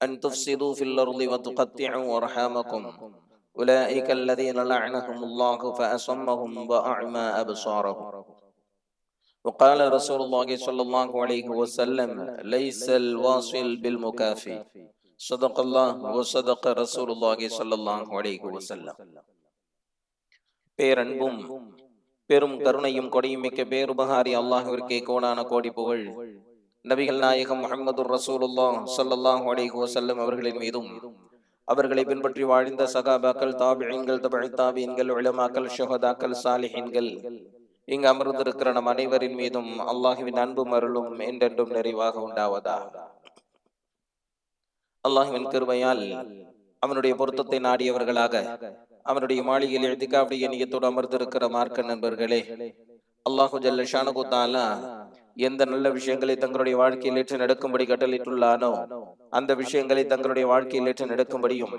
أن تفسدوا في الأرض وتقطعوا أرحامكم أولئك الذين لعنهم الله فأصمهم وأعمى أبصارهم وقال رسول الله صلى الله عليه وسلم ليس الواصل بالمكافي صدق الله وصدق رسول الله صلى الله عليه وسلم பேரன்பும் பெரும் கருணையும் கொடையும் மிக்க பேருபகாரி அல்லாஹிற்கே கோடான கோடி புகழ் நபிகள் நாயகம் முஹம்மது ரசூலுல்லா சல்லாஹ் அலைஹி வஸல்லம் அவர்களின் மீதும் அவர்களை பின்பற்றி வாழ்ந்த சகாபாக்கள் தாபியீன்கள் தபை தாபியன்கள் உலமாக்கள் ஷொஹதாக்கள் சாலிஹின்கள் இங்கு அமர்ந்திருக்கிற நம் அனைவரின் மீதும் அல்லாஹுவின் அன்பும் அருளும் என்றென்றும் நிறைவாக உண்டாவதா? அல்லாஹுவின் கிருமையால் அவனுடைய பொருத்தத்தை நாடியவர்களாக அவனுடைய மாளிகையில் எழுதிக்காவுடைய நியத்தோடு அமர்ந்திருக்கிற மார்க்க நண்பர்களே அல்லாஹு ஜல்ல ஷானகு எந்த நல்ல விஷயங்களை தங்களுடைய வாழ்க்கையில் ஏற்று நடக்கும்படி கட்டளிட்டுள்ளானோ அந்த விஷயங்களை தங்களுடைய வாழ்க்கையில் ஏற்று நடக்கும்படியும்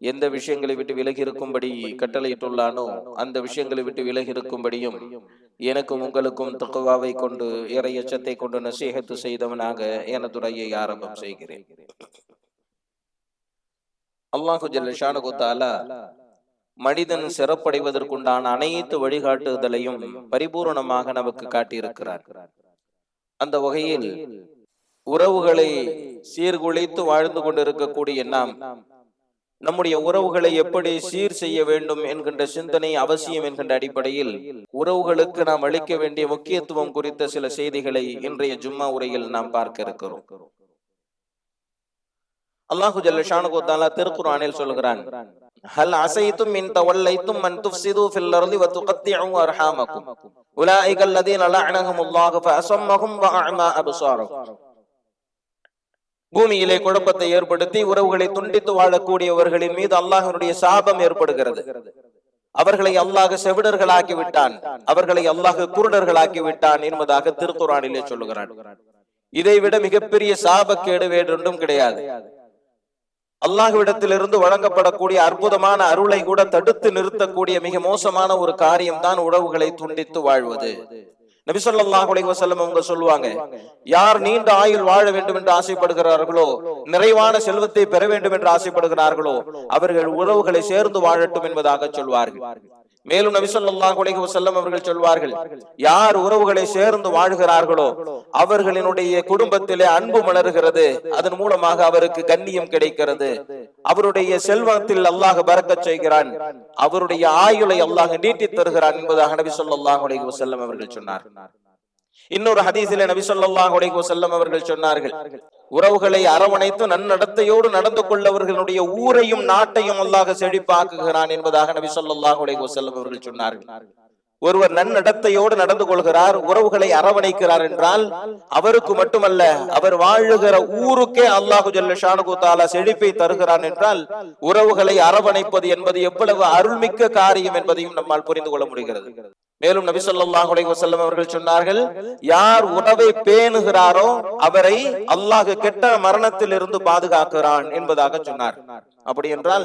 எந்த விஷயங்களை விட்டு விலகி இருக்கும்படி கட்டளையிட்டுள்ளானோ அந்த விஷயங்களை விட்டு விலகி இருக்கும்படியும் எனக்கும் உங்களுக்கும் தக்குவாவை கொண்டு இறை எச்சத்தை கொண்டு நசீகத்து செய்தவனாக எனது உரையை ஆரம்பம் செய்கிறேன். அல்லாஹு ஜல்ல ஷானகு மனிதன் சிறப்படைவதற்குண்டான அனைத்து வழிகாட்டுதலையும் பரிபூரணமாக நமக்கு காட்டியிருக்கிறார் அந்த வகையில் உறவுகளை சீர்குலைத்து வாழ்ந்து கொண்டிருக்கக்கூடிய நாம் நம்முடைய உறவுகளை எப்படி சீர் செய்ய வேண்டும் என்கின்ற சிந்தனை அவசியம் என்கின்ற அடிப்படையில் உறவுகளுக்கு நாம் அளிக்க வேண்டிய முக்கியத்துவம் குறித்த சில செய்திகளை இன்றைய ஜும்மா உரையில் நாம் பார்க்க இருக்கிறோம். அல்லாஹு ஜல்லஷானுக்கு தாலா திருக்குறானில் சொல்கிறான் ஹல் அசைத்தும் மின் தவல்லைத்தும் மன் துஃப்சிது ஃபில் அர்தி வ துகத்திஉ அர்ஹாமக்கும். உலாயிக அல்லதீன லஅனஹுமுல்லாஹு ஃபஅஸம்மஹும் வ அஅமா அப்சாரஹும் பூமியிலே குழப்பத்தை ஏற்படுத்தி உறவுகளை துண்டித்து வாழக்கூடியவர்களின் மீது அல்லாஹனுடைய சாபம் ஏற்படுகிறது. அவர்களை அல்லாஹ் செவிடர்களாக்கி விட்டான். அவர்களை அல்லாஹ் குருடர்களாக்கி விட்டான் என்பதாக திருக்குறானிலே சொல்லுகிறான். இதைவிட மிகப்பெரிய சாபக்கேடு வேறொன்றும் கிடையாது. அல்லாஹ்விடத்திலிருந்து வழங்கப்படக்கூடிய அற்புதமான அருளை கூட தடுத்து நிறுத்தக்கூடிய மிக மோசமான ஒரு காரியம் தான் உறவுகளை துண்டித்து வாழ்வது. நபி ஸல்லல்லாஹு அவங்க சொல்லுவாங்க யார் நீண்ட ஆயுள் வாழ வேண்டும் என்று ஆசைப்படுகிறார்களோ நிறைவான செல்வத்தை பெற வேண்டும் என்று ஆசைப்படுகிறார்களோ அவர்கள் உறவுகளை சேர்ந்து வாழட்டும் என்பதாக சொல்வார்கள். மேலும் நபி ஸல்லல்லாஹு அவர்கள் சொல்வார்கள் யார் உறவுகளை சேர்ந்து வாழ்கிறார்களோ அவர்களினுடைய குடும்பத்திலே அன்பு மலர்கிறது. அதன் மூலமாக அவருக்கு கண்ணியம் கிடைக்கிறது. அவருடைய செல்வத்தில் அல்லாஹ் பறக்கச் செய்கிறான். அவருடைய ஆயுளை அல்லாஹ் நீட்டித் தருகிறான் என்பதாக நபி ஸல்லல்லாஹு அலைஹி அவர்கள் சொன்னார் இன்னொரு ஹதீசிலே நபி ஸல்லல்லாஹு அலைஹி அவர்கள் சொன்னார்கள் உறவுகளை அரவணைத்து நன்னடத்தையோடு நடந்து கொள்ளவர்களுடைய ஊரையும் நாட்டையும் அல்லாஹ் செழிப்பாக்குகிறான் என்பதாக நபி ஸல்லல்லாஹு அலைஹி அவர்கள் சொன்னார்கள். ஒருவர் நன்னடத்தையோடு நடந்து கொள்கிறார் உறவுகளை அரவணைக்கிறார் என்றால் அவருக்கு மட்டுமல்ல அவர் வாழுகிற ஊருக்கே அல்லாஹு ஜல்ல செழிப்பை தருகிறான் என்றால் உறவுகளை அரவணைப்பது என்பது எவ்வளவு அருள்மிக்க காரியம் என்பதையும் நம்மால் புரிந்து கொள்ள முடிகிறது. மேலும் நபி சொல்லாஹ் அலைஹி அவர்கள் சொன்னார்கள் யார் உணவை பேணுகிறாரோ அவரை அல்லாஹ் கெட்ட மரணத்தில் இருந்து பாதுகாக்கிறான் என்பதாக சொன்னார். அப்படி என்றால்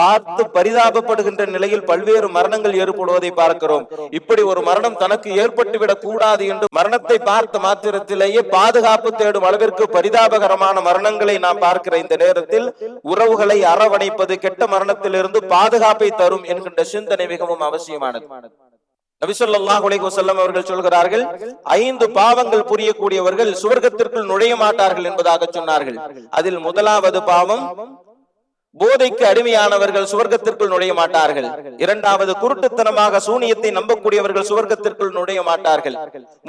பார்த்து பரிதாபப்படுகின்ற நிலையில் பல்வேறு மரணங்கள் ஏற்படுவதை பார்க்கிறோம். இப்படி ஒரு மரணம் தனக்கு ஏற்பட்டுவிடக் கூடாது என்று மரணத்தை பார்த்த மாத்திரத்திலேயே பாதுகாப்பு தேடும் அளவிற்கு பரிதாபகரமான மரணங்களை நாம் பார்க்கிற இந்த நேரத்தில் உறவுகளை அரவணைப்பது கெட்ட மரணத்திலிருந்து பாதுகாப்பை தரும் என்கின்ற சிந்தனை மிகவும் அவசியமானது. நபிசல்லாஹ் குலைகோ வஸல்லம் அவர்கள் சொல்கிறார்கள் ஐந்து பாவங்கள் புரியக்கூடியவர்கள் சுவர்க்கத்திற்குள் நுழைய மாட்டார்கள் என்பதாக சொன்னார்கள். அதில் முதலாவது பாவம் போதைக்கு அடிமையானவர்கள் சுவர்க்கத்திற்குள் நுழைய மாட்டார்கள். இரண்டாவது குருட்டுத்தனமாக சூனியத்தை நம்பக்கூடியவர்கள் சுவர்க்கத்திற்குள் நுழைய மாட்டார்கள்.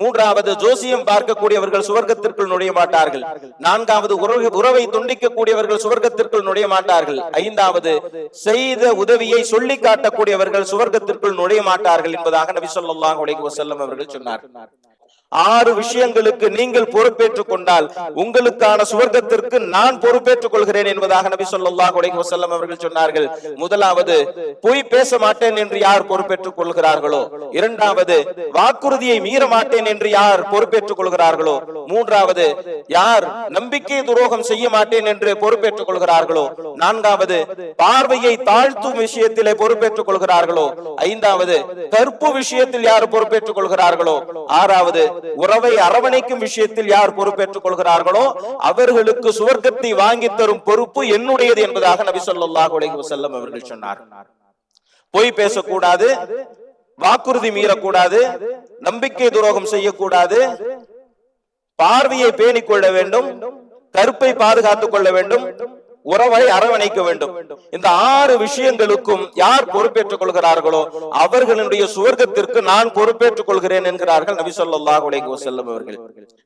மூன்றாவது ஜோசியம் பார்க்கக்கூடியவர்கள் சுவர்க்கத்திற்குள் நுழைய மாட்டார்கள். நான்காவது உறவு உறவை துண்டிக்கக்கூடியவர்கள் சுவர்க்கத்திற்குள் நுழைய மாட்டார்கள். ஐந்தாவது செய்த உதவியை சொல்லி காட்டக்கூடியவர்கள் சுவர்க்கத்திற்குள் நுழைய மாட்டார்கள் என்பதாக நபி சொல்லாஹ் அலைஹி அவர்கள் சொன்னார். ஆறு விஷயங்களுக்கு நீங்கள் பொறுப்பேற்றுக் கொண்டால் உங்களுக்கான சுவர்க்கத்திற்கு நான் பொறுப்பேற்றுக் கொள்கிறேன் என்பதாக நபி ஸல்லல்லாஹு அலைஹி வசல்லம் அவர்கள் சொன்னார்கள். முதலாவது பொய் பேச மாட்டேன் என்று யார் பொறுப்பேற்றுக் கொள்கிறார்களோ? இரண்டாவது வாக்குறுதியை மீற மாட்டேன் என்று யார் பொறுப்பேற்றுக் கொள்கிறார்களோ? மூன்றாவது யார் நம்பிக்கை துரோகம் செய்ய மாட்டேன் என்று பொறுப்பேற்றுக் கொள்கிறார்களோ? நான்காவது பார்வையை தாழ்த்தும் விஷயத்திலே பொறுப்பேற்றுக் கொள்கிறார்களோ? ஐந்தாவது கற்பு விஷயத்தில் யார் பொறுப்பேற்றுக் கொள்கிறார்களோ? ஆறாவது உறவை அரவணைக்கும் விஷயத்தில் யார் பொறுப்பேற்றுக் கொள்கிறார்களோ அவர்களுக்கு சுவர்க்கத்தை வாங்கி தரும் பொறுப்பு என்னுடையது என்பதாக நபி அலைஹி வஸல்லம் அவர்கள் சொன்னார். பொய் பேசக்கூடாது வாக்குறுதி மீறக்கூடாது நம்பிக்கை துரோகம் செய்யக்கூடாது பார்வையை பேணிக் கொள்ள வேண்டும் கருப்பை பாதுகாத்துக் கொள்ள வேண்டும் உறவை அரவணைக்க வேண்டும். இந்த ஆறு விஷயங்களுக்கும் யார் பொறுப்பேற்றுக் கொள்கிறார்களோ அவர்களுடைய சுவர்க்கத்திற்கு நான் பொறுப்பேற்றுக் கொள்கிறேன் என்கிறார்கள் நபி ஸல்லல்லாஹு அலைஹி அவர்கள்.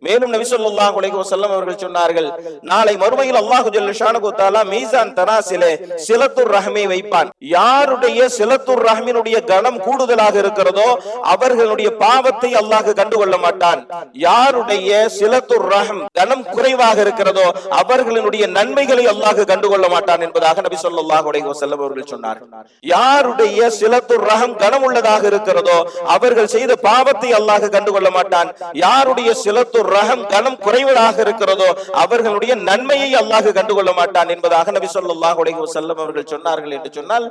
மேலும் நபி ஸல்லல்லாஹு அலைஹி அவர்கள் சொன்னார்கள் நாளை மறுமையில் அல்லாஹு ஜல்லுஷானுகுத்தாலா மீசான் தராசிலே சிலத்துர் ரஹ்மை வைப்பான். யாருடைய சிலத்துர் ரஹ்மினுடைய கணம் கூடுதலாக இருக்கிறதோ அவர்களுடைய பாவத்தை அல்லாஹ் கண்டுகொள்ள மாட்டான். யாருடைய சிலத்துர் ரஹம் கணம் குறைவாக இருக்கிறதோ அவர்களுடைய நன்மைகளை அல்லாஹ் கண்டுகொள்ள மாட்டான் என்பதாக நபி சொல்லாஹ் செல்லம் அவர்கள் சொன்னார் யாருடைய சிலத்து ரகம் கனம் உள்ளதாக இருக்கிறதோ அவர்கள் செய்த பாவத்தை அல்லாஹ் கண்டுகொள்ள மாட்டான் யாருடைய சிலத்து ரகம் கனம் குறைவதாக இருக்கிறதோ அவர்களுடைய நன்மையை அல்லாஹ் கண்டுகொள்ள மாட்டான் என்பதாக நபி சொல்லாஹ் செல்லம் அவர்கள் சொன்னார்கள் என்று சொன்னால்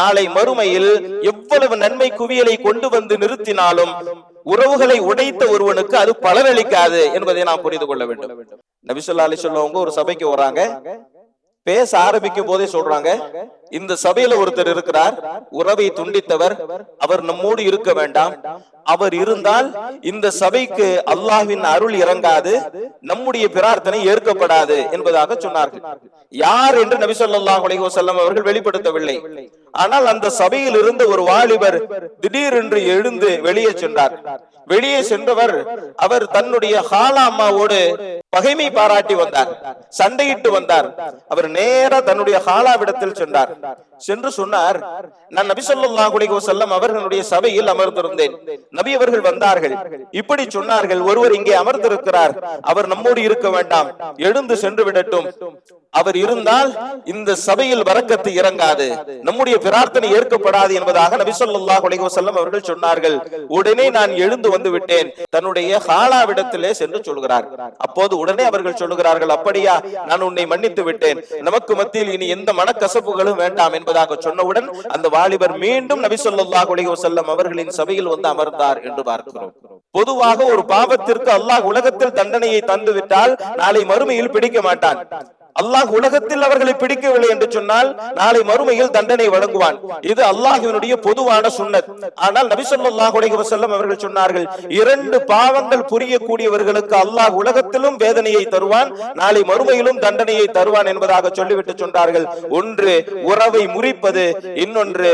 நாளை மறுமையில் எவ்வளவு நன்மை குவியலை கொண்டு வந்து நிறுத்தினாலும் உறவுகளை உடைத்த ஒருவனுக்கு அது பலனளிக்காது என்பதை நாம் புரிந்து கொள்ள வேண்டும். நபிசுல்லா அலி சொல்லவங்க ஒரு சபைக்கு வராங்க. பேச ஆரம்பிக்கும் போதே சொல்றாங்க. இந்த சபையில ஒருத்தர் இருக்கிறார். உறவை துண்டித்தவர். அவர் நம்மோடு இருக்க வேண்டாம். அவர் இருந்தால் இந்த சபைக்கு அல்லாஹின் அருள் இறங்காது. நம்முடைய பிரார்த்தனை ஏற்கப்படாது என்பதாக சொன்னார்கள். யார் என்று நபி ஸல்லல்லாஹு அலைஹி அவர்கள் வெளிப்படுத்தவில்லை. ஆனால் அந்த சபையில் இருந்த ஒரு வாலிபர் திடீரென்று எழுந்து வெளியே சென்றார். வெளியே சென்றவர் அவர் தன்னுடைய ஹாலா அம்மாவோடு பகைமை பாராட்டி வந்தார். சண்டையிட்டு வந்தார். அவர் நேர தன்னுடைய ஹாலாவிடத்தில் சென்றார். dar சென்று சொன்னார் நான் நபி சொல்லா அலைஹி செல்லம் அவர்களுடைய சபையில் அமர்ந்திருந்தேன். நபி அவர்கள் வந்தார்கள். இப்படி சொன்னார்கள் ஒருவர் இங்கே அமர்ந்திருக்கிறார். அவர் நம்மோடு இருக்க வேண்டாம். எழுந்து சென்று விடட்டும். அவர் இருந்தால் இந்த சபையில் வரக்கத்து இறங்காது. நம்முடைய பிரார்த்தனை ஏற்கப்படாது என்பதாக நபி ஸல்லல்லாஹு அலைஹி வஸல்லம் அவர்கள் சொன்னார்கள். உடனே நான் எழுந்து வந்து விட்டேன். தன்னுடைய ஹாலாவிடத்திலே சென்று சொல்கிறார். அப்போது உடனே அவர்கள் சொல்லுகிறார்கள் அப்படியா நான் உன்னை மன்னித்து விட்டேன். நமக்கு மத்தியில் இனி எந்த மனக்கசப்புகளும் வேண்டாம் என்பது என்பதாக சொன்னவுடன் அந்த வாலிபர் மீண்டும் நபி சொல்லாஹ் செல்லம் அவர்களின் சபையில் வந்து அமர்ந்தார் என்று பார்க்கிறோம். பொதுவாக ஒரு பாவத்திற்கு அல்லாஹ் உலகத்தில் தண்டனையை தந்துவிட்டால் நாளை மறுமையில் பிடிக்க மாட்டான். அல்லாஹ் உலகத்தில் அவர்களை பிடிக்கவில்லை என்று சொன்னால் நாளை மறுமையில் தண்டனை வழங்குவான். இது அல்லாஹினுடைய பொதுவான சுண்ணத். ஆனால் நபிசல்லாஹ் ஸல்லல்லாஹு வசல்லம் அவர்கள் சொன்னார்கள் இரண்டு பாவங்கள் புரியக்கூடியவர்களுக்கு அல்லாஹ் உலகத்திலும் வேதனையை தருவான் நாளை மறுமையிலும் தண்டனையை தருவான் என்பதாக சொல்லிவிட்டு சொன்னார்கள். ஒன்று உறவை முறிப்பது இன்னொன்று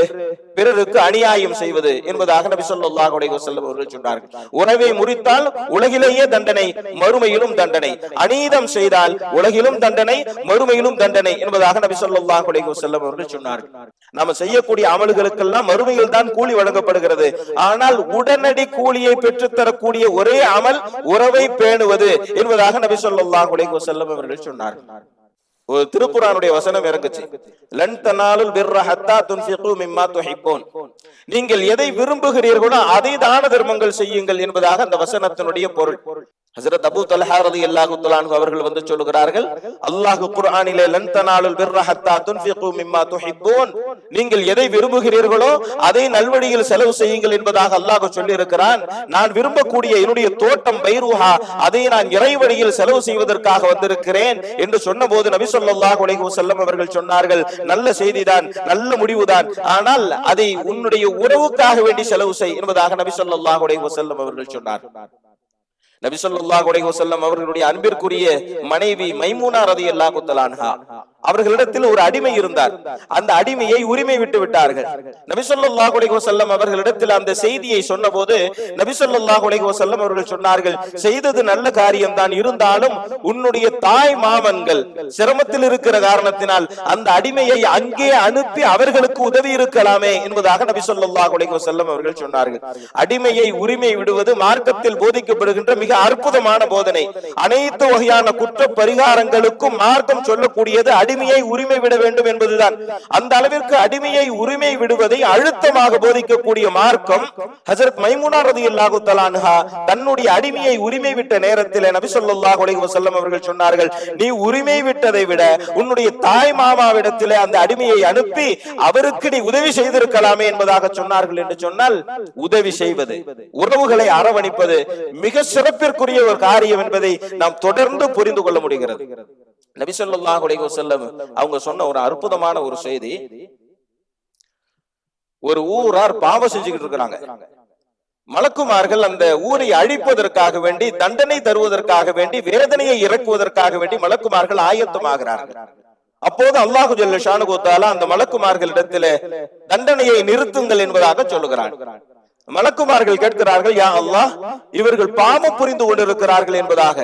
பிறருக்கு அநியாயம் செய்வது என்பதாக நபி சொல்லாஹ் அலைஹி வஸல்லம் அவர்கள் சொன்னார்கள். உறவை முறித்தால் உலகிலேயே தண்டனை மறுமையிலும் தண்டனை. அநீதம் செய்தால் உலகிலும் தண்டனை மறுமையிலும் தண்டனை என்பதாக நபி சொல்லாஹ் அலைஹி வஸல்லம் அவர்கள் சொன்னார்கள். நாம செய்யக்கூடிய அமல்களுக்கெல்லாம் மறுமையில் தான் கூலி வழங்கப்படுகிறது. ஆனால் உடனடி கூலியை பெற்றுத்தரக்கூடிய ஒரே அமல் உறவை பேணுவது என்பதாக நபி சொல்லாஹ் அலைஹி வஸல்லம் அவர்கள் சொன்னார்கள். ஒரு திருக்குறானுடைய வசனம் இறங்குச்சு. லன் தனாலுல் பிர்ர ஹத்தா துன்ஃபிகு மிம்மா துஹிப்பூன். நீங்கள் எதை விரும்புகிறீர்களோ அதை தான தர்மங்கள் செய்யுங்கள் என்பதாக அந்த வசனத்தினுடைய பொருள். ஹசரத் அபு தல்ஹா அல்லாஹு தஆலா அவர்கள் வந்து சொல்லுகிறார்கள் அல்லாஹு குர்ஆனிலே லன் தனாலுல் பிர்ர ஹத்தா துன்ஃபிகு மிம்மா துஹிப்பூன். நீங்கள் எதை விரும்புகிறீர்களோ அதை நல்வழியில் செலவு செய்யுங்கள் என்பதாக அல்லாஹ் சொல்லி இருக்கிறான் நான் விரும்பக்கூடிய என்னுடைய தோட்டம் பைரூஹா அதை நான் இறை வழியில் செலவு செய்வதற்காக வந்திருக்கிறேன் என்று சொன்னபோது நபி ஸல்லல்லாஹு அலைஹி வஸல்லம் அவர்கள் சொன்னார்கள் நல்ல செய்திதான் நல்ல முடிவுதான் ஆனால் அதை உன்னுடைய உறவுக்காக வேண்டி செலவு செய் என்பதாக நபி ஸல்லல்லாஹு அலைஹி வஸல்லம் அவர்கள் சொன்னார். நபிசல்லா ஸல்லல்லாஹு அலைஹி அவர்களுடைய அன்பிற்குரிய மனைவி மைமூனா ரலியல்லாஹு தஆலா அன்ஹா. அவர்களிடத்தில் ஒரு அடிமை இருந்தார். அந்த அடிமையை உரிமை விட்டு விட்டார்கள். நபிசல்லாஹ் செல்லம் அவர்களிடத்தில் அந்த செய்தியை சொன்னபோது நபி ஸல்லல்லாஹு அவர்கள் சொன்னார்கள் செய்தது நல்ல காரியம் தான் இருந்தாலும் உன்னுடைய தாய் மாமன்கள் சிரமத்தில் இருக்கிற காரணத்தினால் அந்த அடிமையை அங்கே அனுப்பி அவர்களுக்கு உதவி இருக்கலாமே என்பதாக நபிசல்லாஹ் செல்லம் அவர்கள் சொன்னார்கள். அடிமையை உரிமை விடுவது மார்க்கத்தில் போதிக்கப்படுகின்ற மிக அற்புதமான போதனை. அனைத்து வகையான குற்ற பரிகாரங்களுக்கும் மார்க்கம் சொல்லக்கூடியது அடிமையை உரிமை விட வேண்டும் என்பதுதான். அந்த அளவிற்கு அடிமையை உரிமை விடுவதை அழுத்தமாக போதிக்கக்கூடிய மார்க்கம் ஹசரத் மைமுனா ரதியல்லாஹு தஆலா தன்னுடைய அடிமையை உரிமை விட்ட நேரத்தில் நபி ஸல்லல்லாஹு உலக வசல்லம் அவர்கள் சொன்னார்கள் நீ உரிமை விட்டதை விட உன்னுடைய தாய் மாமாவிடத்திலே அந்த அடிமையை அனுப்பி அவருக்கு நீ உதவி செய்திருக்கலாமே என்பதாக சொன்னார்கள் என்று சொன்னால் உதவி செய்வது உறவுகளை அரவணிப்பது மிக சிறப்பிற்குரிய ஒரு காரியம் என்பதை நாம் தொடர்ந்து புரிந்து கொள்ள முடிகிறது. நபி ஸல்லல்லாஹு அவங்க சொன்ன ஒரு அற்புதமான ஒரு செய்தி. ஒரு ஊரார் பாவம் செஞ்சுக்கிட்டு இருக்கிறாங்க. மலக்குமார்கள் அந்த ஊரை அழிப்பதற்காக வேண்டி தண்டனை தருவதற்காக வேண்டி வேதனையை இறக்குவதற்காக வேண்டி மலக்குமார்கள் ஆயத்தமாகிறார்கள் அப்போது அல்லாஹு ஜல்ல ஷானுகோத்தாலா அந்த மலக்குமார்களிடத்திலே தண்டனையை நிறுத்துங்கள் என்பதாக சொல்லுகிறான். மலக்குமார்கள் கேட்கிறார்கள் யா அல்லாஹ் இவர்கள் பாவம் புரிந்து கொண்டிருக்கிறார்கள் என்பதாக.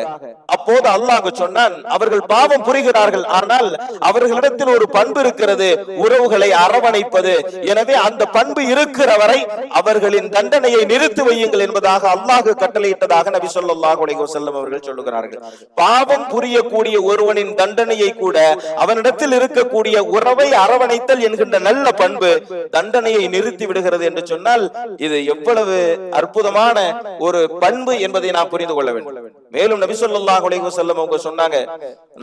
அப்போது அல்லாஹ் சொன்னான் அவர்கள் பாவம் புரிகிறார்கள் ஆனால் அவர்களிடத்தில் ஒரு பண்பு இருக்கிறது உறவுகளை அரவணைப்பது. எனவே அந்த பண்பு இருக்கிற வரை அவர்களின் தண்டனையை நிறுத்தி வையுங்கள் என்பதாக அல்லாஹ் கட்டளையிட்டதாக நபி சொல்லாஹ் செல்லும் அவர்கள் சொல்லுகிறார்கள். பாவம் புரியக்கூடிய ஒருவனின் தண்டனையை கூட அவனிடத்தில் இருக்கக்கூடிய உறவை அரவணைத்தல் என்கின்ற நல்ல பண்பு தண்டனையை நிறுத்தி விடுகிறது என்று சொன்னால் இது எவ்வளவு அற்புதமான ஒரு பண்பு என்பதை நாம் புரிந்து கொள்ள வேண்டும். மேலும் நபி ஸல்லல்லாஹு அலைஹி வஸல்லம் அவங்க சொன்னாங்க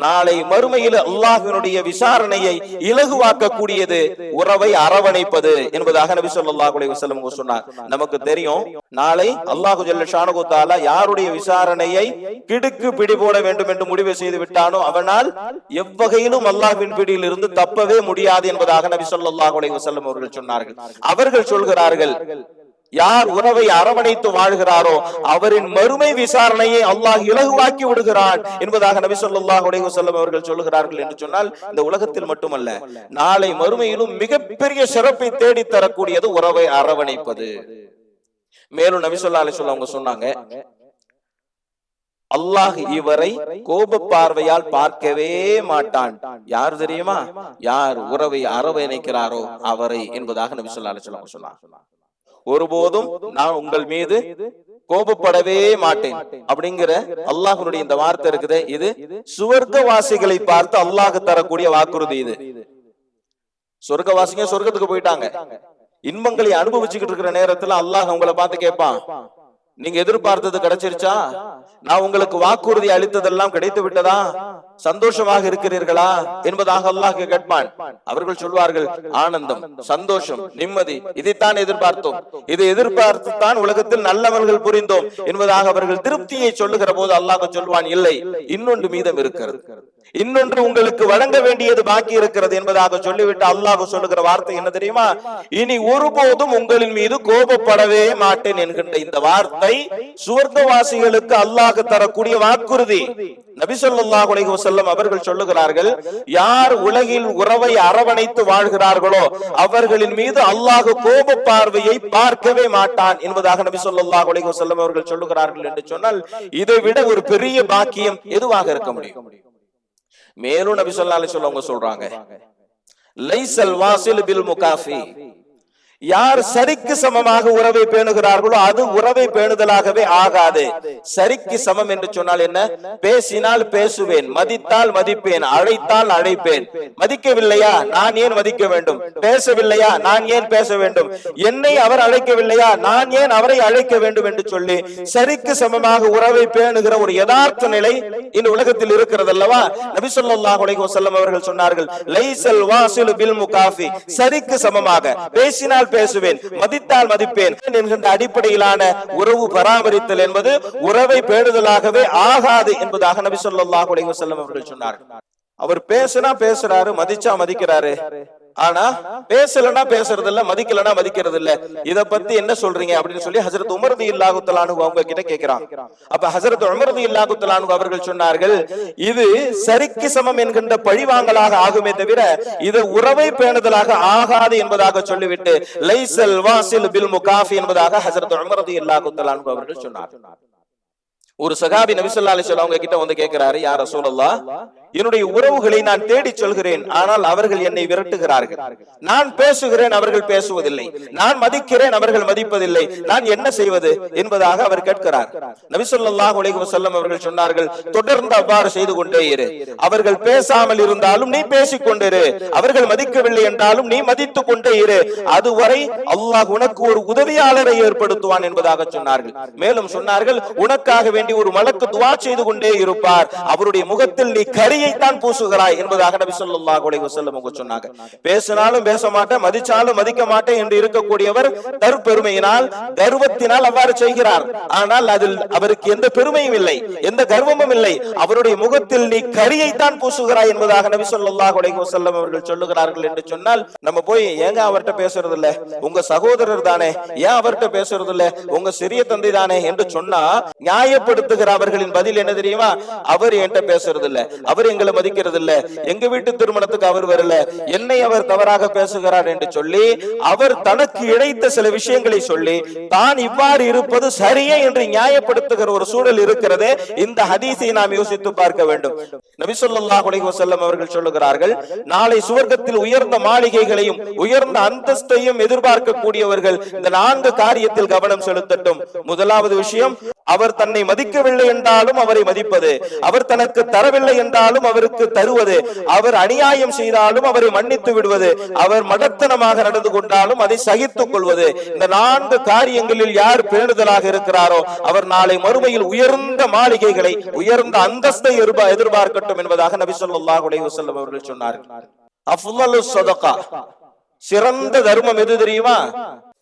நாளை மறுமையில் அல்லாஹினுடைய விசாரணையை இலகுவாக்க கூடியது உறவை அரவணைப்பது என்பதாக நபி சொல்லாஹ் அலைஹி வஸல்லம் அவங்க சொன்னார் நமக்கு தெரியும் நாளை அல்லாஹு ஜல்ல ஷானஹு தஆலா யாருடைய விசாரணையை கிடுக்கு பிடி போட வேண்டும் என்று முடிவு செய்து விட்டானோ அவனால் எவ்வகையிலும் அல்லாஹின் பிடியில் இருந்து தப்பவே முடியாது என்பதாக நபி சொல்லாஹ் அலைஹி வஸல்லம் அவர்கள் சொன்னார்கள். அவர்கள் சொல்கிறார்கள் யார் உறவை அரவணைத்து வாழ்கிறாரோ அவரின் மறுமை விசாரணையை அல்லாஹ் இலகுவாக்கி விடுகிறான் என்பதாக நபி ஸல்லல்லாஹு உடைய வஸல்லம் அவர்கள் சொல்லுகிறார்கள் என்று சொன்னால் இந்த உலகத்தில் மட்டுமல்ல நாளை மறுமையிலும் மிகப்பெரிய சிறப்பை தேடி தரக்கூடியது உறவை அரவணைப்பது. மேலும் நபி சொல்லா அலி வஸல்லம் அவங்க சொன்னாங்க அல்லாஹ் இவரை கோப பார்வையால் பார்க்கவே மாட்டான். யார் தெரியுமா? யார் உறவை அரவணைக்கிறாரோ அவரை என்பதாக நபி சொல்லா அலி வஸல்லம் சொன்னாங்க. ஒருபோதும் நான் உங்கள் மீது கோபப்படவே மாட்டேன். அப்படிங்கிற அல்லாஹனுடைய இந்த வார்த்தை இருக்குது. இது சுவர்க்கவாசிகளை பார்த்து அல்லாஹ் தரக்கூடிய வாக்குறுதி இது. சொர்க்கவாசிங்க சொர்க்கத்துக்கு போயிட்டாங்க. இன்பங்களை அனுபவிச்சுக்கிட்டு இருக்கிற நேரத்துல அல்லாஹ் உங்களை பார்த்து கேட்பான். நீங்க எதிர்பார்த்தது கிடைச்சிருச்சா? நான் உங்களுக்கு வாக்குறுதி அளித்ததெல்லாம் கிடைத்து விட்டதா சந்தோஷமாக இருக்கிறீர்களா? என்பதாக அல்லாஹ் கேட்பான். அவர்கள் சொல்வார்கள் ஆனந்தம் சந்தோஷம் நிம்மதி இதைத்தான் எதிர்பார்த்தோம். இதை எதிர்பார்த்து தான் உலகத்தில் நல்லவர்கள் புரிந்தோம் என்பதாக அவர்கள் திருப்தியை சொல்லுகிற போது அல்லாஹ் சொல்வான் இல்லை இன்னொன்று மீதம் இருக்கிறது. இன்னொன்று உங்களுக்கு வழங்க வேண்டியது பாக்கி இருக்கிறது என்பதாக சொல்லிவிட்டு அல்லாஹ் சொல்லுகிற வார்த்தை என்ன தெரியுமா? இனி ஒருபோதும் உங்களின் மீது கோபப்படவே மாட்டேன் என்கின்ற இந்த வார்த்தை சுவர்க்கவாசிகளுக்கு அல்லாஹ் தரக்கூடிய வாக்குறுதி. நபி சொல்லாஹ் அலைஹி அவர்கள் சொல்லுகிறார்கள் யார் உலகில் உறவை அரவணைத்து வாழ்கிறார்களோ அவர்களின் மீது அல்லாஹ் கோப பார்வையை பார்க்கவே மாட்டான் என்பதாக நபி சொல்லாஹ் அலைஹி அவர்கள் சொல்லுகிறார்கள் என்று சொன்னால் இதை விட ஒரு பெரிய பாக்கியம் எதுவாக இருக்க முடியும்? மேலும் நபி ஸல்லல்லாஹு சொல்லவங்க சொல்றாங்க லைசல் வாசில் பில் முகாஃபி. யார் சரிக்கு சமமாக உறவை பேணுகிறார்களோ அது உறவை பேணுதலாகவே ஆகாது. சரிக்கு சமம் என்று சொன்னால் என்ன? பேசினால் பேசுவேன் மதித்தால் மதிப்பேன் அழைத்தால் அழைப்பேன். மதிக்கவில்லையா? நான் ஏன் மதிக்க வேண்டும்? பேசவில்லையா? நான் ஏன் பேச வேண்டும்? என்னை அவர் அழைக்கவில்லையா? நான் ஏன் அவரை அழைக்க வேண்டும் என்று சொல்லி சரிக்கு சமமாக உறவை பேணுகிற ஒரு யதார்த்த நிலை இந்த உலகத்தில் இருக்கிறது அல்லவா நபி ஸல்லல்லாஹு அவர்கள் சொன்னார்கள் லைசல் வாசிலு பில் முகாஃபி. சரிக்கு சமமாக. பேசினால் பேசுவேன். மதித்தால் மதிப்பேன். என்கின்ற அடிப்படையிலான உறவு பராமரித்தல் என்பது உறவை பேணுதலாகவே ஆகாது என்பதாக நபி சொல்லாஹ் அலைஹி அவர்கள் சொன்னார்கள். அவர் பேசினா பேசுறாரு மதிச்சா மதிக்கிறாரு. ஆனா பேசலன்னா பேசுறது இல்ல மதிக்கலனா மதிக்கிறது இல்ல இத பத்தி என்ன சொல்றீங்க அப்படின்னு சொல்லி ஹசரத் உமர்தி இல்லாகுத்தலானு அவங்க கிட்ட கேக்குறான். அப்ப ஹசரத் உமர்தி இல்லாகுத்தலானு அவர்கள் சொன்னார்கள் இது சரிக்கு சமம் என்கின்ற பழிவாங்கலாக ஆகுமே தவிர இது உறவை பேணுதலாக ஆகாது என்பதாக சொல்லிவிட்டு லைசல் வாசில் பில் முகாஃபி என்பதாக ஹசரத் உமர்தி இல்லாகுத்தலானு அவர்கள் சொன்னார். ஒரு சகாபி நபிசல்லா அலிசல் அவங்க கிட்ட வந்து கேட்கிறாரு யார சூழல்லா என்னுடைய உறவுகளை நான் தேடி சொல்கிறேன் ஆனால் அவர்கள் என்னை விரட்டுகிறார்கள். நான் பேசுகிறேன் அவர்கள் பேசுவதில்லை. நான் மதிக்கிறேன் அவர்கள் மதிப்பதில்லை. நான் என்ன செய்வது என்பதாக அவர் கேட்கிறார். நபிசல்லாஹ் உலக வசல்லம் அவர்கள் சொன்னார்கள் தொடர்ந்து அவ்வாறு செய்து கொண்டே இரு. அவர்கள் பேசாமல் இருந்தாலும் நீ பேசிக் கொண்டிரு. அவர்கள் மதிக்கவில்லை என்றாலும் நீ மதித்துக் கொண்டே இரு. அதுவரை அல்லாஹ் உனக்கு ஒரு உதவியாளரை ஏற்படுத்துவான் என்பதாக சொன்னார்கள். மேலும் சொன்னார்கள் உனக்காக வேண்டி ஒரு மலக்கு துவா செய்து கொண்டே இருப்பார். அவருடைய முகத்தில் நீ கரிய தான் பூசுகிறாய் என்பதாக நபி சொல்லா கூட வஸல்லம் அவங்க சொன்னாங்க. பேசினாலும் பேச மாட்டேன் மதிச்சாலும் மதிக்க மாட்டேன் என்று இருக்கக்கூடியவர் தற்பெருமையினால் கர்வத்தினால் அவ்வாறு செய்கிறார். ஆனால் அதில் அவருக்கு எந்த பெருமையும் இல்லை எந்த கர்வமும் இல்லை. அவருடைய முகத்தில் நீ கரியை தான் பூசுகிறாய் என்பதாக நபி சொல்லா அலைஹி வஸல்லம் அவர்கள் சொல்லுகிறார்கள் என்று சொன்னால் நம்ம போய் ஏங்க அவர்கிட்ட பேசுறது இல்ல உங்க சகோதரர் தானே ஏன் அவர்கிட்ட பேசுறது இல்ல உங்க சிறிய தந்தை தானே என்று சொன்னா நியாயப்படுத்துகிற அவர்களின் பதில் என்ன தெரியுமா? அவர் என்கிட்ட பேசுறது இல்ல அவர் எங்களை மதிக்கிறது இல்ல எங்க வீட்டு திருமணத்துக்கு அவர் வரல. என்னை அவர் தவறாக பேசுகிறார் என்று சொல்லி அவர் தனக்கு இழைத்த சில விஷயங்களை சொல்லி தான் இவ்வாறு இருப்பது சரியே என்று நியாயப்படுத்துகிற ஒரு சூழல் இருக்கிறது இந்த ஹதீஸை நாம் யோசித்து பார்க்க வேண்டும். நபி ஸல்லல்லாஹு அலைஹி அவர்கள் சொல்லுகிறார்கள் நாளை சுவர்க்கத்தில் உயர்ந்த மாளிகைகளையும் உயர்ந்த அந்தஸ்தையும் எதிர்பார்க்கக்கூடியவர்கள் இந்த நான்கு காரியத்தில் கவனம் செலுத்தட்டும். முதலாவது விஷயம் அவர் தன்னை மதிக்கவில்லை என்றாலும் அவரை மதிப்பது. அவர் தனக்கு தரவில்லை என்றாலும் செய்தாலும் அவருக்கு தருவது. அவர் அநியாயம் செய்தாலும் அவரை மன்னித்து விடுவது. அவர் மடத்தனமாக நடந்து கொண்டாலும் அதை சகித்துக் கொள்வது. இந்த நான்கு காரியங்களில் யார் பேணுதலாக இருக்கிறாரோ அவர் நாளை மறுமையில் உயர்ந்த மாளிகைகளை உயர்ந்த அந்தஸ்தை எதிர்பார்க்கட்டும் என்பதாக நபி சொல்லாஹ் அலைஹி அவர்கள் சொன்னார்கள். அஃலலு ஸதகா. சிறந்த தர்மம் எது தெரியுமா?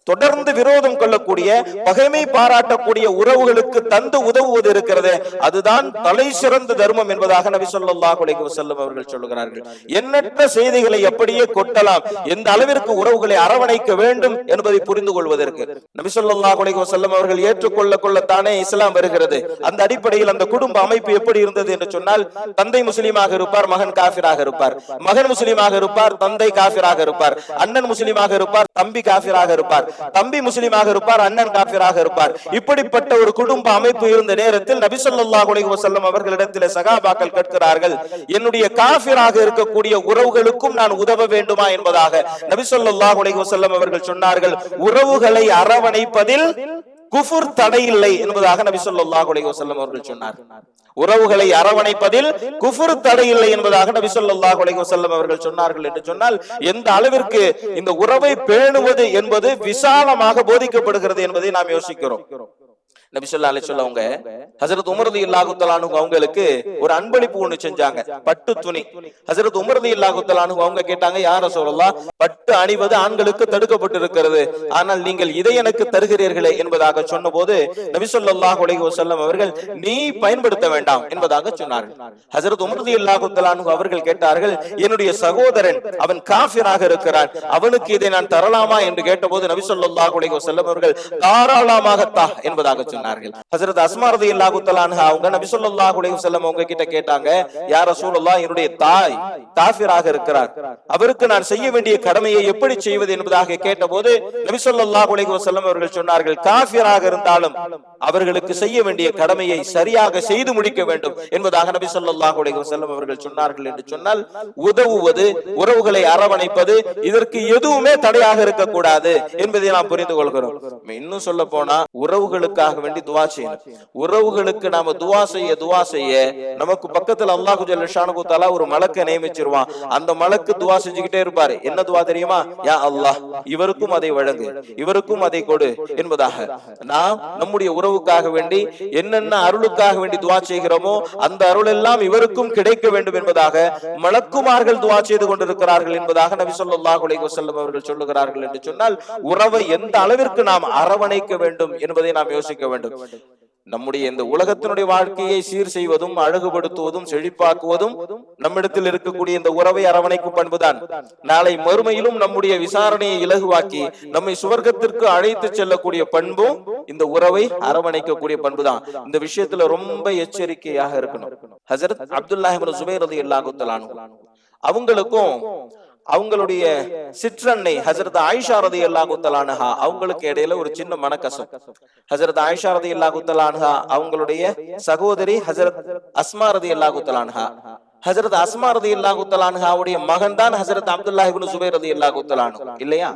தொடர்ந்து விரோதம் கொள்ளக்கூடிய பகைமை பாராட்டக்கூடிய உறவுகளுக்கு தந்து உதவுவது இருக்கிறது. அதுதான் தலை சிறந்த தர்மம் என்பதாக நபி சொல்லா குலைக்கு செல்லும் அவர்கள் சொல்லுகிறார்கள். எண்ணற்ற செய்திகளை எப்படியே கொட்டலாம் எந்த அளவிற்கு உறவுகளை அரவணைக்க வேண்டும் என்பதை புரிந்து கொள்வதற்கு. நபி சொல்லா குலைக்கு செல்லும் அவர்கள் ஏற்றுக்கொள்ள கொள்ளத்தானே இஸ்லாம் வருகிறது. அந்த அடிப்படையில் அந்த குடும்ப அமைப்பு எப்படி இருந்தது என்று சொன்னால் தந்தை முஸ்லீமாக இருப்பார் மகன் காஃபிராக இருப்பார். மகன் முஸ்லீமாக இருப்பார் தந்தை காஃபிராக இருப்பார். அண்ணன் முஸ்லீமாக இருப்பார் தம்பி காஃபிராக இருப்பார். தம்பி முஸ்லீமாக இருப்பார் அண்ணன் காபிராக இருப்பார். இப்படிப்பட்ட ஒரு குடும்ப அமைப்பு இருந்த நேரத்தில் நபி ஸல்லல்லாஹு அலைஹி வஸல்லம் அவர்களிடத்தில் சகாபாக்கள் கேட்கிறார்கள் என்னுடைய காபிராக இருக்கக்கூடிய உறவுகளுக்கும் நான் உதவ வேண்டுமா? என்பதாக நபி ஸல்லல்லாஹு அலைஹி வஸல்லம் அவர்கள் சொன்னார்கள் உறவுகளை அரவணைப்பதில் குஃபுர் தடையில்லை என்பதாக நபி ஸல்லல்லாஹு அலைஹி வஸல்லம் அவர்கள் சொன்னார். உறவுகளை அரவணைப்பதில் குஃபுர் தடையில்லை என்பதாக நபி சொல்லாஹ் அலைஹி அவர்கள் சொன்னார்கள் என்று சொன்னால் எந்த அளவிற்கு இந்த உறவை பேணுவது என்பது விசாலமாக போதிக்கப்படுகிறது என்பதை நாம் யோசிக்கிறோம். நபிசுல்லா அலி அவங்க ஹசரத் உமரது இல்லாகுத்தலானு அவங்களுக்கு ஒரு அன்பளிப்பு ஒண்ணு செஞ்சாங்க. பட்டு துணி. ஹசரத் உமரது இல்லாகுத்தலானு அவங்க கேட்டாங்க யார சொல்லலாம் பட்டு அணிவது ஆண்களுக்கு தடுக்கப்பட்டிருக்கிறது. ஆனால் நீங்கள் இதை எனக்கு தருகிறீர்களே என்பதாக சொன்னபோது நபி ஸல்லல்லாஹு அலைஹி அவர்கள் நீ பயன்படுத்த வேண்டாம் என்பதாக சொன்னார்கள். ஹசரத் உமரது இல்லாகுத்தலானு அவர்கள் கேட்டார்கள் என்னுடைய சகோதரன் அவன் காஃபிராக இருக்கிறான். அவனுக்கு இதை நான் தரலாமா? என்று கேட்டபோது நபி ஸல்லல்லாஹு அலைஹி அவர்கள் தாராளமாக தா என்பதாக சொன்னார்கள். ஹசரத் அஸ்மாரதி ரலியல்லாஹு தஆலா அவங்க நபி ஸல்லல்லாஹு அலைஹி வஸல்லம் அவங்க கிட்ட கேட்டாங்க யா ரசூலுல்லாஹ் என்னுடைய தாய் காஃபிராக இருக்கிறார். அவருக்கு நான் செய்ய வேண்டிய கடமையை எப்படி செய்வது என்பதாக கேட்டபோது நபி ஸல்லல்லாஹு அலைஹி வஸல்லம் அவர்கள் சொன்னார்கள் காஃபிராக இருந்தாலும் அவர்களுக்கு செய்ய வேண்டிய கடமையை சரியாக செய்து முடிக்க வேண்டும் என்பதாக நபி ஸல்லல்லாஹு அலைஹி வஸல்லம் அவர்கள் சொன்னார்கள் என்று சொன்னால் உதவுவது உறவுகளை அரவணைப்பது இதற்கு எதுவுமே தடையாக இருக்கக்கூடாது என்பதை நாம் புரிந்து கொள்கிறோம். இன்னும் சொல்ல போனா உறவுகளுக்காக வேண்டி துவா செய்யணும் உறவுகளுக்கு நாம துவா செய்ய துவா செய்ய நமக்கு பக்கத்துல அல்லாஹு ஜல்லஷானு தாலா ஒரு மலக்க நியமிச்சிருவான் அந்த மலக்கு துவா செஞ்சுக்கிட்டே இருப்பாரு என்ன துவா தெரியுமா யா அல்லாஹ் இவருக்கும் அதை வழங்கு இவருக்கும் அதை கொடு என்பதாக நாம் நம்முடைய உறவுக்காக வேண்டி என்னென்ன அருளுக்காக வேண்டி துவா செய்கிறோமோ அந்த அருள் எல்லாம் இவருக்கும் கிடைக்க வேண்டும் என்பதாக மலக்குமார்கள் துவா செய்து கொண்டிருக்கிறார்கள் என்பதாக நபி ஸல்லல்லாஹு அலைஹி வஸல்லம் அவர்கள் சொல்லுகிறார்கள் என்று சொன்னால் உறவை எந்த அளவிற்கு நாம் அரவணைக்க வேண்டும் என்பதை நாம் யோசிக்க வேண்டும் வேண்டும். நம்முடைய இந்த உலகத்தினுடைய வாழ்க்கையை சீர் செய்வதும் அழகுபடுத்துவதும் செழிப்பாக்குவதும் நம்மிடத்தில் இருக்கக்கூடிய இந்த உறவை அரவணைக்கும் பண்புதான். நாளை மறுமையிலும் நம்முடைய விசாரணையை இலகுவாக்கி நம்மை சுவர்க்கத்திற்கு அழைத்து செல்லக்கூடிய பண்பும் இந்த உறவை அரவணைக்கக்கூடிய பண்புதான். இந்த விஷயத்துல ரொம்ப எச்சரிக்கையாக இருக்கணும். ஹசரத் அப்துல்லாஹிபின் சுபைர் ரதி அல்லாஹுத்தலானு அவங்களுக்கும் அவங்களுடைய சிற்றன்னை ஹசரத் ஆயிஷா ரதி அல்லாஹுத்தலானுஹா அவங்களுக்கு இடையில ஒரு சின்ன மனக்கசம். ஹசரத் ஆயிஷா ரதி அல்லாஹுத்தலானுஹா அவங்களுடைய சகோதரி ஹசரத் அஸ்மா ரதி அல்லாஹுத்தலானுஹா ஹசரத் அஸ்மா ரதி அல்லாஹுத்தலானுஹாவுடைய மகன் தான் ஹசரத் அப்துல்லாஹிபின் சுபைர் ரதி அல்லாஹுத்தலானு இல்லையா?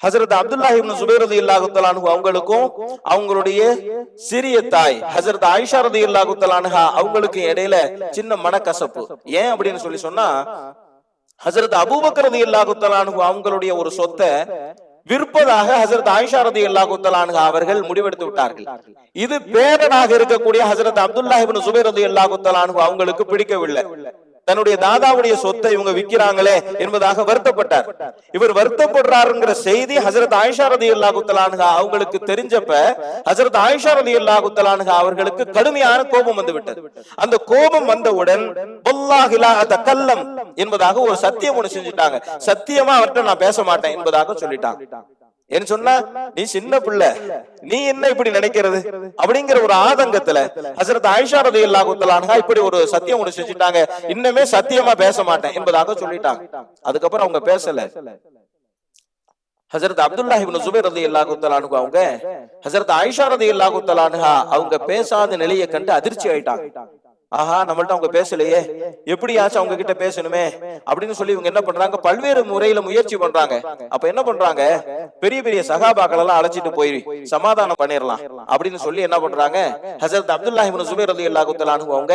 ஹசரத் அப்துல்லாஹி இப்னு சுபைர் ரலியல்லாஹு தஆலா அவங்களுக்கும் அவங்களுடைய சிறிய தாய் ஹசரத் ஆயிஷா ரதி அல்லா குத்தலானஹா அவங்களுக்கு இடையில சின்ன மனக்கசப்பு. ஏன் அப்படின்னு சொல்லி சொன்னா ஹசரத் அபூபக்கர் ரலியல்லாஹு தஆலா அன்ஹு அவங்களுடைய ஒரு சொத்தை விற்பதாக ஹசரத் ஆயிஷா ரதி தஆலா அன்ஹா அவர்கள் முடிவெடுத்து விட்டார்கள். இது பேரனாக இருக்கக்கூடிய ஹசரத் அப்துல்லாஹி இப்னு ரதி ரலியல்லாஹு தஆலா அவங்களுக்கு பிடிக்கவில்லை. தன்னுடைய தாதாவுடைய சொத்தை இவங்க விக்கிறாங்களே என்பதாக வருத்தப்பட்டார். இவர் வருத்தப்படுறாருங்கிற செய்தி ஹசரத் ஆயிஷா ரதி அல்லாஹுத்தலானுகா அவங்களுக்கு தெரிஞ்சப்ப ஹசரத் ஆயிஷா ரதி அல்லாஹுத்தலானுகா அவர்களுக்கு கடுமையான கோபம் வந்து விட்டது அந்த கோபம் வந்தவுடன் கல்லம் என்பதாக ஒரு சத்தியம் ஒண்ணு செஞ்சுட்டாங்க. சத்தியமா அவர்கிட்ட நான் பேச மாட்டேன் என்பதாக சொல்லிட்டாங்க. என்ன சொன்னா நீ சின்ன பிள்ளை நீ என்ன இப்படி நினைக்கிறது? அப்படிங்கிற ஒரு ஆதங்கத்துல ஹசரத் ஆயிஷா ரதி இப்படி ஒரு சத்தியம் ஒண்ணு செஞ்சுட்டாங்க. இன்னுமே சத்தியமா பேச மாட்டேன் என்பதாக சொல்லிட்டாங்க. அதுக்கப்புறம் அவங்க பேசல. ஹசரத் அப்துல்லா இப்னு ரதி ரலியல்லாஹு தஆலா அவங்க ஹசரத் ஆயிஷா ரலியல்லாஹு அவங்க பேசாத நிலையை கண்டு அதிர்ச்சி ஆயிட்டாங்க. ஆஹா நம்மள்ட்ட அவங்க பேசலையே. எப்படியாச்சும் அவங்க கிட்ட பேசணுமே. அப்படின்னு சொல்லி இவங்க என்ன பண்றாங்க? பல்வேறு முறையில முயற்சி பண்றாங்க. அப்ப என்ன பண்றாங்க? பெரிய பெரிய சகாபாக்கள் எல்லாம் அழைச்சிட்டு போய் சமாதானம் பண்ணிடலாம் அப்படின்னு சொல்லி என்ன பண்றாங்க? ஹசரத் அப்துல்லா இப்னு சுபைர் ரலியல்லாஹு தஆலா அன்ஹு அவங்க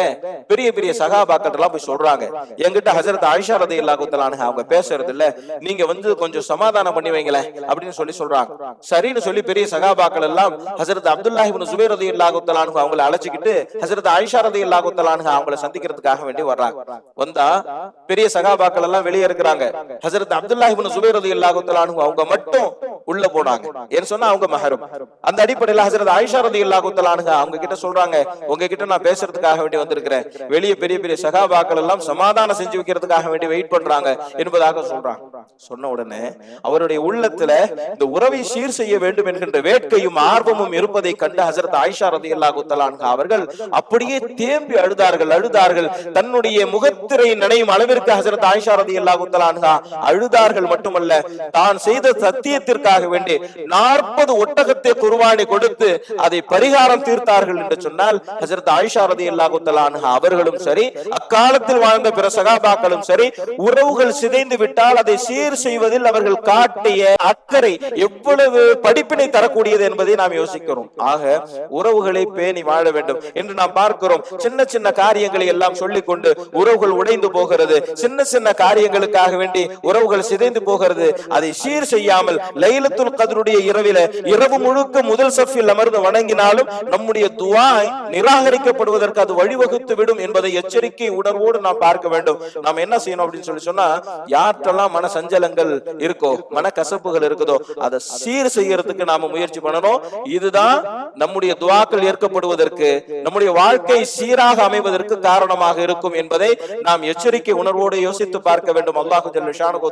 பெரிய பெரிய சகாபாக்கள் எல்லாம் போய் சொல்றாங்க. என்கிட்ட ஹசரத் ஆயிஷா ரலியல்லாஹு தஆலா அன்ஹா அவங்க பேசுறது இல்ல நீங்க வந்து கொஞ்சம் சமாதானம் பண்ணி வைங்களேன் அப்படின்னு சொல்லி சொல்றாங்க. சரின்னு சொல்லி பெரிய சகாபாக்கள் எல்லாம் ஹசரத் அப்துல்லாஹி இப்னு சுபைர் ரலியல்லாஹு தஆலா அன்ஹு அவங்களை அழைச்சிக்கிட்டு ஹசரத் ஆயிஷா ரலியல்லாஹு தஆலா அன்ஹா அவங்கள சந்திக்கிறதுக்காக வேண்டி வர்றாங்க. வந்தா பெரிய சகாபாக்கள் எல்லாம் வெளியே இருக்கிறாங்க. ஹசரத் அப்துல்லாஹி இப்னு சுபைர் ரலியல்லாஹு தஆலா அவங்க மட்டும் உள்ள போனாங்க. ஏன்னு சொன்னா அவங்க மஹரம். அந்த அடிப்படையில் ஹசரத் ஆயிஷா ரலியல்லாஹு தஆலா அவங்க கிட்ட சொல்றாங்க உங்ககிட்ட நான் பேசுறதுக்காக வேண்டி வந்திருக்கிறேன். வெளியே பெரிய பெரிய சகாபாக்கள் எல்லாம் சமாதானம் செஞ்சு வைக்கிறதுக்காக வேண்டி வெயிட் பண்றாங்க என்பதாக சொல்றாங்க. சொன்ன உடனே அவருடைய உள்ளத்துல இந்த உறவை சீர் செய்ய வேண்டும் என்கின்ற வேட்கையும் ஆர்வமும் இருப்பதை கண்டு ஹசரத் ஆயிஷா ரதி தஆலா அன்ஹா அவர்கள் அப்படியே தேம்பி அழுது அழுதார்கள் அழுதார்கள். தன்னுடைய முகத்திரை நனையும் அளவிற்கு ஹசரத் ஆயிஷா ரலியல்லாஹு தஆலா அழுதார்கள் மட்டுமல்ல தான் செய்த சத்தியத்திற்காக வேண்டி நாற்பது ஒட்டகத்தை குருவானி கொடுத்து அதை பரிகாரம் தீர்த்தார்கள் என்று சொன்னால் ஹசரத் ஆயிஷா ரலியல்லாஹு தஆலா அவர்களும் சரி அக்காலத்தில் வாழ்ந்த பிற சகாபாக்களும் சரி உறவுகள் சிதைந்து விட்டால் அதை சீர் செய்வதில் அவர்கள் காட்டிய அக்கறை எவ்வளவு படிப்பினை தரக்கூடியது என்பதை நாம் யோசிக்கிறோம். ஆக உறவுகளை பேணி வாழ வேண்டும் என்று நாம் பார்க்கிறோம். சின்ன சின்ன காரியங்களை எல்லாம் சொல்லிக் கொண்டு உறவுகள் உடைந்து போகிறது. சின்ன சின்ன காரியங்களுக்காக வேண்டி உறவுகள் சிதைந்து போகிறது. அதை சீர் செய்யாமல் லைலத்துல் கதருடைய இரவில இரவு முழுக்க முதல் சஃபில் அமர்ந்து வணங்கினாலும் நம்முடைய துவா நிராகரிக்கப்படுவதற்கு அது வழிவகுத்து விடும் என்பதை எச்சரிக்கை உணர்வோடு நாம் பார்க்க வேண்டும். நாம் என்ன செய்யணும் அப்படின்னு சொல்லி சொன்னா யார்கிட்டலாம் மன சஞ்சலங்கள் இருக்கோ மன கசப்புகள் இருக்குதோ அதை சீர் செய்யறதுக்கு நாம முயற்சி பண்ணணும். இதுதான் நம்முடைய துவாக்கள் ஏற்கப்படுவதற்கு நம்முடைய வாழ்க்கை சீராக அமைவதற்கு காரணமாக இருக்கும் என்பதை நாம் எச்சரிக்கை உணர்வோடு யோசித்து பார்க்க வேண்டும். அல்லாஹு ஜல்ல ஷானுகு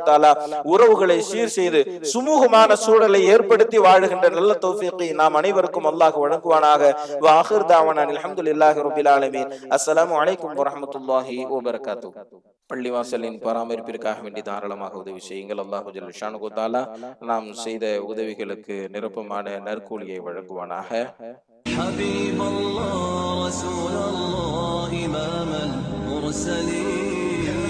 உறவுகளை சீர் செய்து சுமூகமான சூழலை ஏற்படுத்தி வாழுகின்ற நல்ல தௌஃபீக்கை நாம் அனைவருக்கும் அல்லாஹ் வழங்குவானாக. வாஹிர் தாவானா அல்ஹம்துலில்லாஹி ரபில் ஆலமீன். அஸ்லாம் வலைக்கம் வரமத்துல்லாஹி வபரகாத்துஹு. பள்ளிவாசலின் பராமரிப்பிற்காக வேண்டி தாராளமாக உதவி செய்யுங்கள். அல்லாஹு ஜல்ல ஷானுகு நாம் செய்த உதவிகளுக்கு நிரப்பமான நற்கூலியை வழங்குவானாக. حبيب الله رسول الله إمام المرسلين.